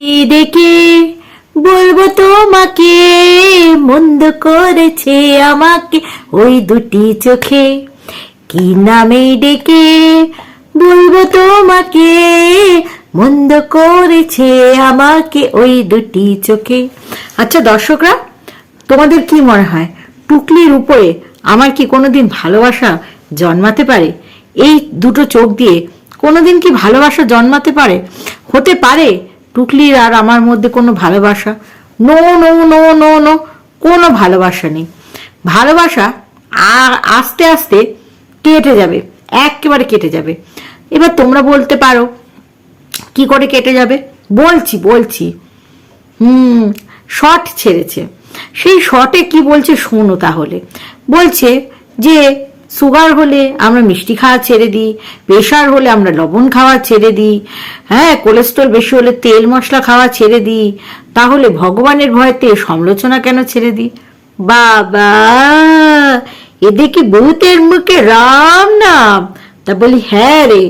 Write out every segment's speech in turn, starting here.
ডেকে বলব তোমাকে, মন্দ করেছে আমাকে ওই দুটি চোখে। কি নামে ডেকে? বলব তোমাকে, মন্দ করেছে আমাকে ওই দুটি চোখে। আচ্ছা দর্শকরা, তোমাদের কি মনে হয়, টুকলির উপরে আমার কি কোনোদিন ভালোবাসা জন্মাতে পারে? এই দুটো চোখ দিয়ে কোনোদিন কি ভালোবাসা জন্মাতে পারে? হতে পারে? টুকলির আর আমার মধ্যে কোনো ভালোবাসা? No no no no no কোনো ভালোবাসা নেই। ভালোবাসা আর আস্তে আস্তে কেটে যাবে, একেবারে কেটে যাবে। এবার তোমরা বলতে পারো, কি করে কেটে যাবে? বলছি বলছি। হুম শর্ট ছেড়েছে। সেই শর্টে কি বলছে শোনো তাহলে। বলছে যে সুগার হলে আমরা মিষ্টি খাওয়া ছেড়ে দিই, প্রেশার হলে আমরা লবণ খাওয়া ছেড়ে দিই হ্যাঁ কোলেস্ট্রল বেশি হলে তেল মশলা খাওয়া ছেড়ে দিই, তাহলে ভগবানের ভয়তে সমালোচনা কেন ছেড়ে দিই? বাবা, এদিকে বহুতের মুখে রাম নাম। তা বলি হ্যাঁ রে,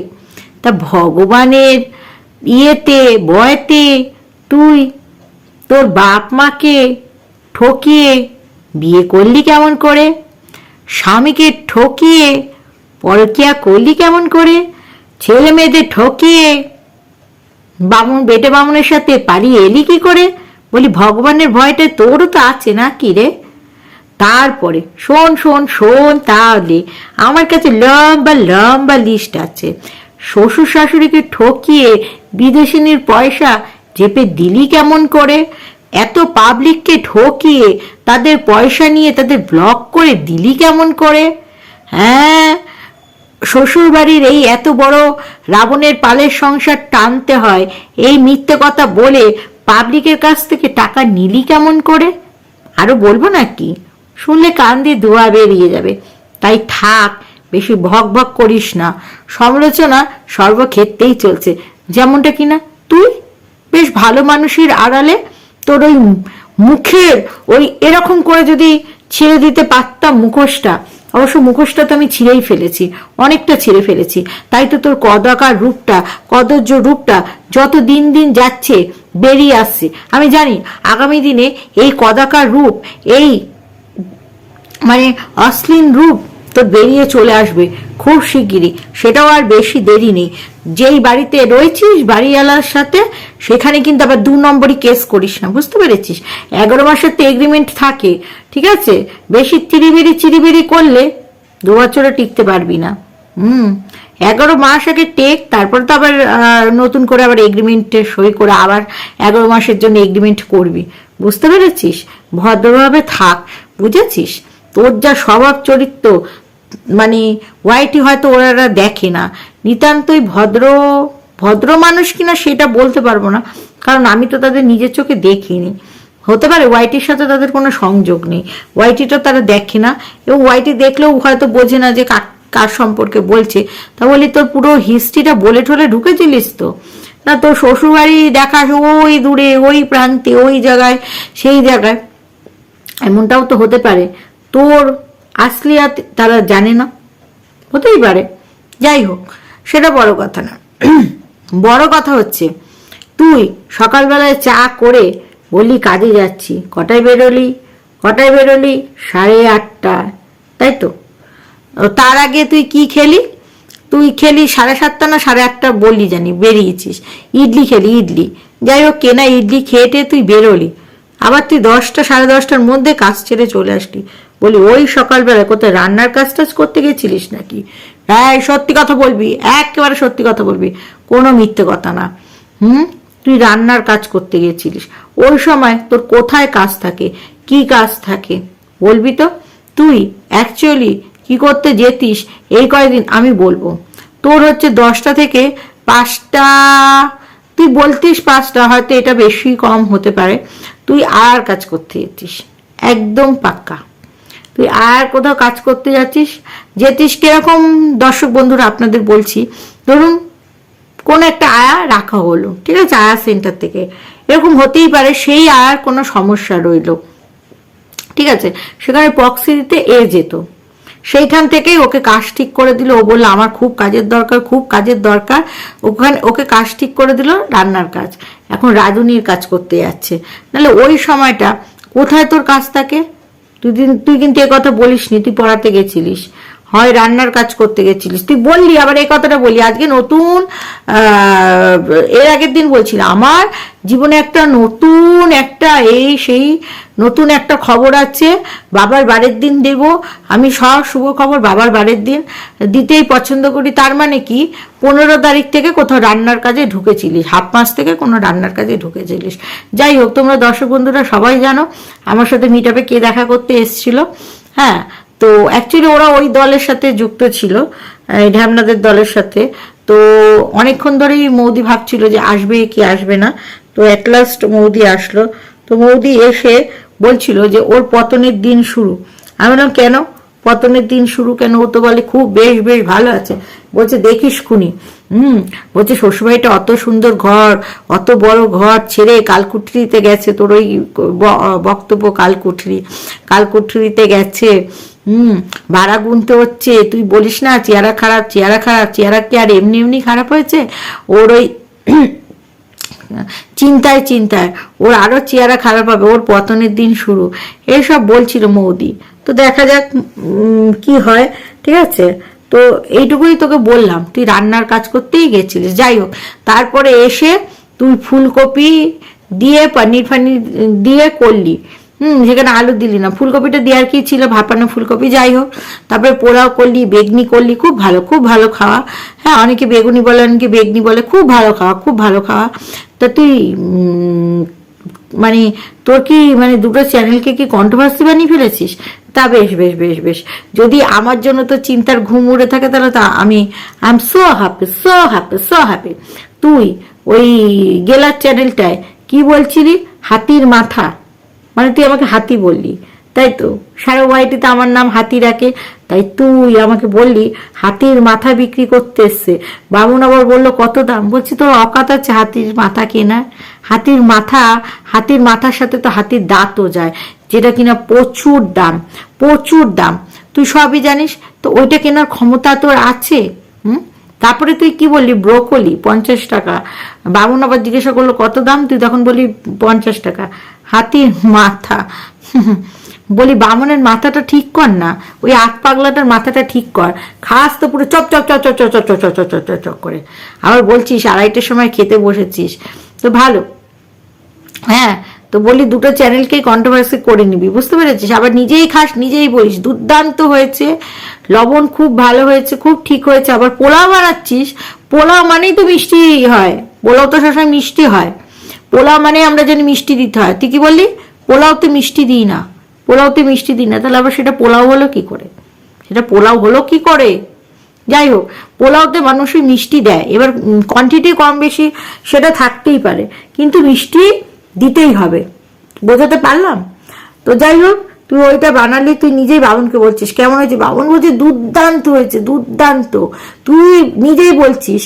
তা ভগবানের ইয়েতে বয়তে তুই তোর বাপ মাকে ঠকিয়ে বিয়ে করলি কেমন করে? স্বামীকে ঠকিয়ে, পরকিয়া করলি কেমন করে? ছেলে মেয়েদের ঠকিয়ে, বামুন, বেটে বামুনের সাথে পালিয়ে এলি কি করে? বলি, ভগবানের ভয়টা তোরও তো আছে না কি রে? তারপরে, শোন শোন শোন তাহলে, আমার কাছে লম্বা লম্বা লিস্ট আছে। শ্বশুর শাশুড়িকে ঠকিয়ে বিদেশিনীর পয়সা চেপে দিলি কেমন করে? এত পাবলিককে ঠকিয়ে তাদের পয়সা নিয়ে তাদের ব্লক করে দিলি কেমন করে? হ্যাঁ শ্বশুর বাড়ির এই এত বড় রাবণের পালের সংসার টানতে হয়, এই মিথ্যে কথা বলে পাবলিকের কাছ থেকে টাকা নিলি কেমন করে? আরও বলব নাকি? শুনলে কান দিয়ে ধোয়া বেরিয়ে যাবে। তাই থাক, বেশি ভক ভক করিস না। সমালোচনা সর্বক্ষেত্রেই চলছে। যেমনটা কিনা? তুই? বেশ ভালো মানুষের আড়ালে তোর ওই মুখের ওই এরকম করে যদি ছেড়ে দিতে পারতাম মুখোশটা। অবশ্য মুখোশটা তো আমি ছিঁড়েই ফেলেছি, অনেকটা ছিঁড়ে ফেলেছি। তাই তো তোর কদাকার রূপটা কদর্য রূপটা যত দিন দিন যাচ্ছে, বেরিয়ে আসছে। আমি জানি, আগামী দিনে এই কদাকার রূপ, এই মানে অশ্লীল রূপ তো বেরিয়ে চলে আসবে খুব শিগগিরই। সেটাও আর বেশি দেরি নেই। যেই বাড়িতে রয়েছিস বাড়িওয়ালার সাথে সেখানে কিন্তু আবার দু নম্বরই কেস করিস না, বুঝতে পেরেছিস? এগারো মাসের তো এগ্রিমেন্ট থাকে, ঠিক আছে? বেশি চিরিবিরি চিরিবিরি করলে দু বছরে টিকতে পারবি না। হুম, এগারো মাস আগে টেক, তারপর তো আবার নতুন করে আবার এগ্রিমেন্টে সই করে আবার এগারো মাসের জন্য এগ্রিমেন্ট করবি। বুঝতে পেরেছিস? ভদ্রভাবে থাক, বুঝেছিস? তোর যা স্বভাব চরিত্র মানে ওয়াইটি হয়তো ওরা দেখে না। নিতান্তই ভদ্র ভদ্র মানুষ কিনা সেটা বলতে পারব না। কারণ আমি তো তাদের নিজের চোখে দেখিনি। হতে পারে ওয়াইটির সাথে তাদের কোনো সংযোগ নেই। ওয়াইটিটা তারা দেখে না। এবং ওয়াইটি দেখলেও হয়তো বোঝে না যে কার- সম্পর্কে বলছে। তা বলি, তোর পুরো হিস্ট্রিটা বলে ঠলে ঢুকেছিলিস তো? না, তোর শ্বশুরবাড়ি দেখা ওই দূরে, ওই প্রান্তে, ওই জায়গায়, সেই জায়গায়। এমনটাও তো হতে পারে। তোর আসলিয়াত তারা জানে না? হতেই পারে। যাই হোক, সেটা বড় কথা না। বড় কথা হচ্ছে, তুই সকালবেলায় চা করে বলি কাজে যাচ্ছি, কটায় বেরোলি? কটায় বেরোলি? সাড়ে আটটা তাই তো? তার আগে তুই কি খেলি? তুই খেলি সাড়ে সাতটা না সাড়ে আটটা বললি জানি, বেরিয়েছিস। ইডলি খেলি, ইডলি। যাই হোক, কেনা ইডলি খেয়ে তুই বেরোলি। আবার তুই দশটা, সাড়ে দশটার মধ্যে কাজ ছেড়ে চলে আসলি। বলি, ওই সকালবেলা কোথায় রান্নার কাজ টাজ করতে গেছিলিস নাকি? হ্যাঁ সত্যি কথা বলবি, একেবারে সত্যি কথা বলবি, কোনো মিথ্যে কথা না। হুম? তুই রান্নার কাজ করতে গেছিলিস, ওই সময় তোর কোথায় কাজ থাকে, কি কাজ থাকে, বলবি তো? তুই অ্যাকচুয়ালি কি করতে যেতিস, এই কয়েকদিন আমি বলব। তোর হচ্ছে দশটা থেকে পাঁচটা, তুই বলতিস পাঁচটা, হয়তো এটা বেশি কম হতে পারে। তুই আর কাজ করতে যেতিস, একদম পাক্কা। তুই আর কোথাও কাজ করতে যাচ্ছিস? যেতিস কীরকম দর্শক বন্ধুরা আপনাদের বলছি, ধরুন কোনো একটা আয়া রাখা হলো, ঠিক আছে, আয়া সেন্টার থেকে। এরকম হতেই পারে সেই আয়ার কোনো সমস্যা রইল। ঠিক আছে, সেখানে প্রক্সি দিতে এ যেত। সেইখান থেকেই ওকে কাজ ঠিক করে দিল। ও বলল, আমার খুব কাজের দরকার, খুব কাজের দরকার। ওখানে ওকে কাজ ঠিক করে দিল রান্নার কাজ। এখন রাঁধুনির কাজ করতে যাচ্ছে। নাহলে ওই সময়টা কোথায় তোর কাজ থাকে? তুই তুই কিন্তু এ কথা বলিসনি তুই পড়াতে গেছিলিস। হয় রান্নার কাজ করতে গেছিলিস। তুই বললি, আবার এই কথাটা বলি আজকে নতুন এর আগের দিন বলছিল আমার জীবনে একটা নতুন একটা এই সেই নতুন একটা খবর আছে, বাবার বাড়ির দিন দেব। আমি সব শুভ খবর বাবার বাড়ির দিন দিতেই পছন্দ করি। তার মানে কি? পনেরো তারিখ থেকে কোথাও রান্নার কাজে ঢুকেছিলিস, হাফ মাস থেকে কোনো রান্নার কাজে ঢুকেছিলিস। যাই হোক, তোমরা দর্শক বন্ধুরা সবাই জানো, আমার সাথে মিট কে দেখা করতে এসেছিল? হ্যাঁ তো অ্যাকচুয়ালি ওরা ওই দলের সাথে যুক্ত ছিল ঢ্যামনাদের দলের সাথে। তো অনেকক্ষণ ধরেই মৌদি ভাবছিল যে আসবে কি আসবে না। তো অ্যাট লাস্ট মৌদি আসলো। তো মৌদি এসে বলছিল যে ওর পতনের দিন শুরু। আমি বললাম, কেন? পতনের দিন শুরু কেন? ও তো বলে, খুব বেশ বেশ ভালো আছে। বলছে, দেখিস খুনি। হুম, বলছে, শ্বশুরবাড়িটা অত সুন্দর ঘর, অত বড় ঘর, ছেড়ে কালকুঠরিতে গেছে তোর ওই বক্তব্য কালকুঠরি। কালকুঠরিতে গেছে। হুম ভাড়া গুনতে হচ্ছে, তুই বলিস না, চেহারা খারাপ চেহারা খারাপ, চেহারা কি আর এমনি এমনি খারাপ হয়েছে? ওর ওই চিন্তায় চিন্তায়, ওর আরও চেহারা খারাপ হবে, ওর পতনের দিন শুরু। এইসব বলছিল মৌদি। তো দেখা যাক কি হয়, ঠিক আছে? তো এইটুকুই তোকে বললাম, তুই রান্নার কাজ করতেই গেছিলিস, যাই হোক। তারপরে এসে তুই ফুলকপি দিয়ে, পনির ফানির দিয়ে করলি। হুম, সেখানে আলু দিলি না। ফুলকপিটা দেওয়ার কি ছিল? ভাপানো ফুলকপি, যাই হোক। তারপরে পোলাও করলি, বেগনি করলি, খুব ভালো খুব ভালো খাওয়া। হ্যাঁ অনেকে বেগুনি বলে, অনেকে বেগনি বলে, খুব ভালো খাওয়া, খুব ভালো খাওয়া। তা তুই মানে তোর কি মানে দুটো চ্যানেলকে কি কন্ট্রোভার্সি বানিয়ে ফেলেছিস? তা বেশ বেশ বেশ বেশ। যদি আমার জন্য তো চিন্তার ঘুম উড়ে থাকে, তাহলে তা আমি I am so happy so happy so happy তুই ওই গেলার চ্যানেলটায় কি বলছিলি? হাতির মাথা। মানে তুই আমাকে হাতি বললি, তাই তো? সারা ওয়াইটিতে আমার নাম হাতি রাখে, তাই তুই আমাকে বললি, হাতির মাথা বিক্রি করতে এসছে। বামুন আবার বলল, কত দাম? বলছি, তোর অকাত আছে, হাতির মাথা কেনা। হাতির মাথা, হাতির মাথার সাথে তো হাতির দাঁতও যায়, যেটা কিনা প্রচুর দাম প্রচুর দাম। তুই সবই জানিস, তো ওইটা কেনার ক্ষমতা তোর আছে? হুম? তারপরে তুই কি বললি ব্রোকলি পঞ্চাশ টাকা বামুন আবার জিজ্ঞাসা করল কত দাম তুই তখন বলি পঞ্চাশ টাকা হাতির মাথা বলি বামনের মাথাটা ঠিক কর না ওই আট পাগলাটার মাথাটা ঠিক কর খাস তো পুরো chop chop chop chop chop chop chop chop chop chop chop chop করে আবার বলছিস আড়াইটার সময় খেতে বসেছিস তো ভালো হ্যাঁ তো বলি দুটো চ্যানেলকেই কন্ট্রোভার্সি করে নিবি, বুঝতে পেরেছিস? আবার নিজেই খাস, নিজেই বলিস, দুর্দান্ত হয়েছে, লবণ খুব ভালো হয়েছে, খুব ঠিক হয়েছে, আবার পোলাও বানাচ্ছিস, পোলাও মানেই তো মিষ্টি হয়, পোলাও তো সবসময় মিষ্টি হয়, পোলাও মানে আমরা জানি মিষ্টি দিতে হয়, তুই কি বললি? পোলাওতে মিষ্টি দিই না, পোলাওতে মিষ্টি দিই না, তাহলে আবার সেটা পোলাও হলো কি করে? সেটা পোলাও হলো কি করে? যাই হোক, পোলাওতে মানুষই মিষ্টি দেয়, এবার কোয়ান্টিটি কম বেশি সেটা থাকতেই পারে, কিন্তু মিষ্টি দিতেই হবে। বোঝাতে পারলাম? তো যাই হোক তুই ওইটা বানালি তুই নিজেই বাবনকে বলছিস। কেমন হয়েছে? বাবন বলছে, দুর্দান্ত হয়েছে, দুর্দান্ত। তুই নিজেই বলছিস,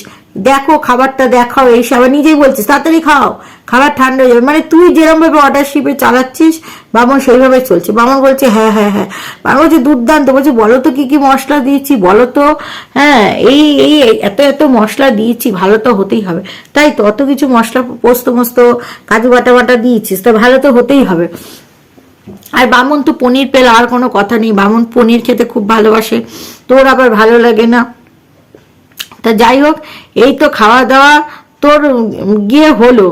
দেখো, খাবারটা দেখাও এই সব নিজেই বলছিস, তাড়াতাড়ি খাও, খাবার ঠান্ডা হয়ে যাবে। মানে তুই যেরকম ভাবে অর্ডার শিপে চালাচ্ছিস বামন সেইভাবে চলছে। বামন বলছে হ্যাঁ হ্যাঁ হ্যাঁ। বামন বলছে, দুর্দান্ত। বলছে, বলো তো কি কি মশলা দিয়েছি, বলো তো। হ্যাঁ এই এই এত এত মশলা দিয়েছি, ভালো তো হতেই হবে। তাই তো, অত কিছু মশলা পোস্ত মোস্ত কাজু বাটা বাটা দিয়েছিস, তা ভালো তো হতেই হবে। আর বামন তো পনির পেলে আর কোনো কথা নেই। বামন পনির খেতে খুব ভালোবাসে। তোর আবার ভালো লাগে না। তা যাই হোক, এই তো খাওয়া দাওয়া তোর গিয়ে হলো।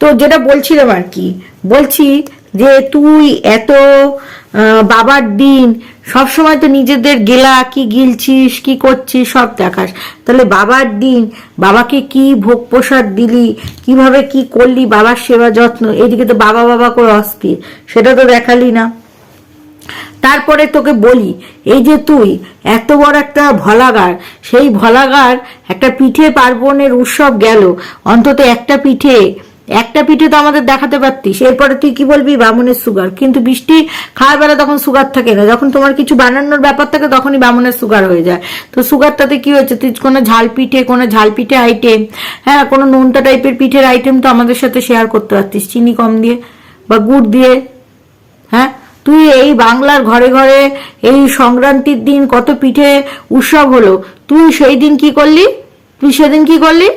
তো যেটা বলছিলাম আর কি, বলছি যে তুই এত বাবার দিন, সব সময় তো নিজেদের গেলা, কি গিলছিস, কি করছিস, সব দেখাস। তাহলে বাবার দিন, বাবাকে কি ভোগ প্রসাদ দিলি, কীভাবে কি করলি, বাবার সেবা যত্ন, এদিকে তো বাবা বাবা করে অস্থির, সেটা তো দেখালি না। তারপরে তোকে বলি, এই যে তুই, এত বড় একটা ভলাগার সেই ভলাগার একটা পিঠে পার্বণের উৎসব গেল, অন্তত একটা পিঠে একটা পিঠে তো আমাদের দেখাতে পারতিস। এরপরে তুই কি বলবি? বামনের সুগার কিন্তু বৃষ্টি খাওয়ার বেলা তখন সুগার থাকে না। যখন তোমার কিছু বানানোর ব্যাপার থাকে, তখনই বামনের সুগার হয়ে যায়। তো সুগারটাতে কি হয়েছে? তুই কোনো ঝাল পিঠে, কোনো ঝাল পিঠে আইটেম হ্যাঁ কোনো নোনতা টাইপের পিঠের আইটেম তো আমাদের সাথে শেয়ার করতে পারতিস। চিনি কম দিয়ে বা গুড় দিয়ে হ্যাঁ? তুই এই বাংলার ঘরে ঘরে এই সংক্রান্তির দিন কত পিঠে উৎসব হলো? তুই সেই দিন কি করলি? তুই সেদিন কি করলি?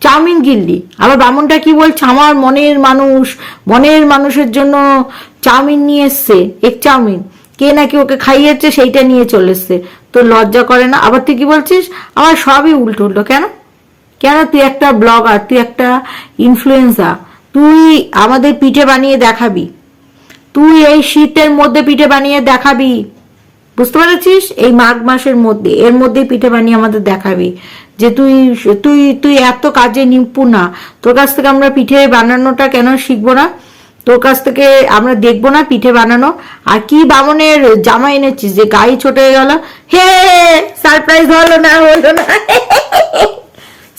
চাউমিন কিনলি আবার বামনটা কি বলছে? আমার মনের মানুষ, মনের মানুষের জন্য চাউমিন নিয়ে এসছে, এক চাউমিন। কে নাকি ওকে খাইয়েছে, সেইটা নিয়ে চলে এসছে। তোর লজ্জা করে না? আবার তুই কি বলছিস? আমার সবই উল্টো উল্টো। কেন? কেন তুই একটা ব্লগার, তুই একটা ইনফ্লুয়েন্সার তুই আমাদের পিঠে বানিয়ে দেখাবি। তুই এই শীতের মধ্যে পিঠে বানিয়ে দেখাবি। বুঝতে পেরেছিস? এই মাঘ মাসের মধ্যে, এর মধ্যে পিঠে বানিয়ে আমাদের দেখাবি। যে তুই তুই তুই এত কাজে নিপুণ না। তোর কাছ থেকে আমরা পিঠে বানানোটা কেন শিখব না? তোর কাছ থেকে আমরা দেখব না পিঠে বানানো। আর কি বামনের জামা এনেছিস যে গায়ে ছোট হয়ে গেল? হে সারপ্রাইজ হলো না হলো না।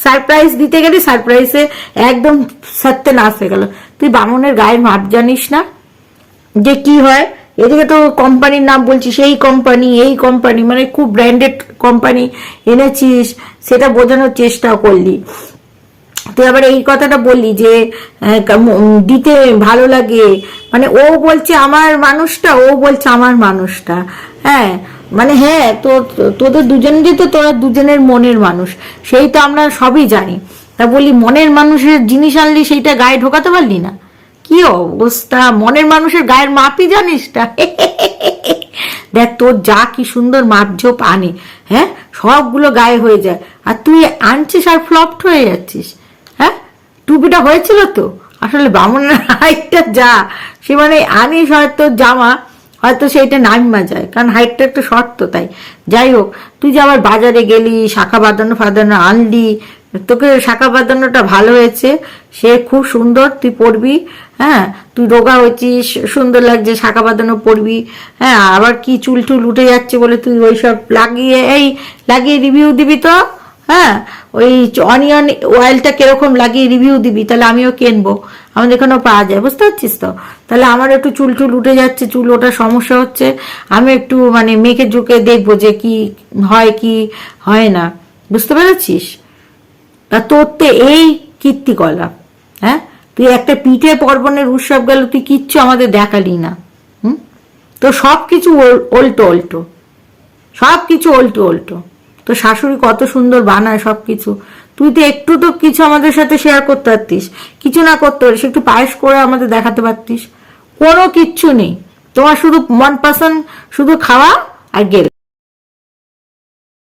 সারপ্রাইজ দিতে গেলে সারপ্রাইজে একদম সত্যে নাশ হয়ে গেল। তুই বামনের গায়ের মাপ জানিস না? যে কি হয়? এদিকে তো কোম্পানির নাম বলছিস এই কোম্পানি এই কোম্পানি মানে খুব ব্র্যান্ডেড কোম্পানি এনেছিস, সেটা বোঝানোর চেষ্টা করলি। তুই আবার এই কথাটা বললি যে দিতে ভালো লাগে। মানে ও বলছে আমার মানুষটা, ও বলছে আমার মানুষটা। হ্যাঁ মানে হ্যাঁ তো- তোদের দুজনেরই তো তোরা দুজনের মনের মানুষ। সেই তো আমরা সবই জানি। তা বলি মনের মানুষের জিনিস আনলি, সেইটা গায়ে ঢোকাতে পারলি না? কি অবস্থা? মনের মানুষের গায়ের মাপই জানিস না। দেখ, তোর যা কি সুন্দর মাপঝোপ আনে হ্যাঁ? সবগুলো গায়ে হয়ে যায়। আর তুই আনছিস আর ফ্লপড হয়ে যাচ্ছিস হ্যাঁ? টুপিটা হয়েছিল তো? আসলে বামনের হাইটটা যা, সে মানে আনিস হয়তো জামা, হয়তো সেইটা নামিমা যায়, কারণ হাইটটা একটু শর্ত তাই। যাই হোক, তুই যে আবার বাজারে গেলি, শাখা বাঁধানো ফাদানো আনলি তোকে শাখা বাঁধানোটা ভালো হয়েছে, সে খুব সুন্দর, তুই পরবি হ্যাঁ? তুই রোগা হয়েছিস, সুন্দর লাগছে শাখা বাঁধানো পরবি হ্যাঁ? আবার কি চুল টুল উঠে যাচ্ছে বলে তুই ওইসব লাগিয়ে, এই লাগিয়ে রিভিউ দিবি তো হ্যাঁ? ওই অনিয়ন অয়েলটা কীরকম লাগিয়ে রিভিউ দিবি, তাহলে আমিও কিনবো। আমাদের এখানেও পাওয়া যায়, বুঝতে পারছিস তো? তাহলে আমার একটু চুল টুল উঠে যাচ্ছে, চুল ওঠার সমস্যা হচ্ছে, আমি একটু মানে মেখে ঝুঁকে দেখব যে কি হয় কি হয় না, বুঝতে পেরেছিস? তা তোর তো এই কীর্তিকলা হ্যাঁ? তুই একটা পিঠে পর্বণের উৎসব গেল, তুই কিচ্ছু আমাদের দেখালি না, হুম? তো সব কিছু ওল্টো ওল্টো সব কিছু ওল্টো ওল্টো তো শাশুড়ি কত সুন্দর বানায় সব কিছু তুই তো একটু তো কিছু আমাদের সাথে শেয়ার করতে পারতিস। কিছু না করতে পারিস, একটু পায়েস করে আমাদের দেখাতে পারতিস। কোনো কিচ্ছু নেই। তোমার শুধু মন পছন্দ, শুধু খাওয়া আর গেল।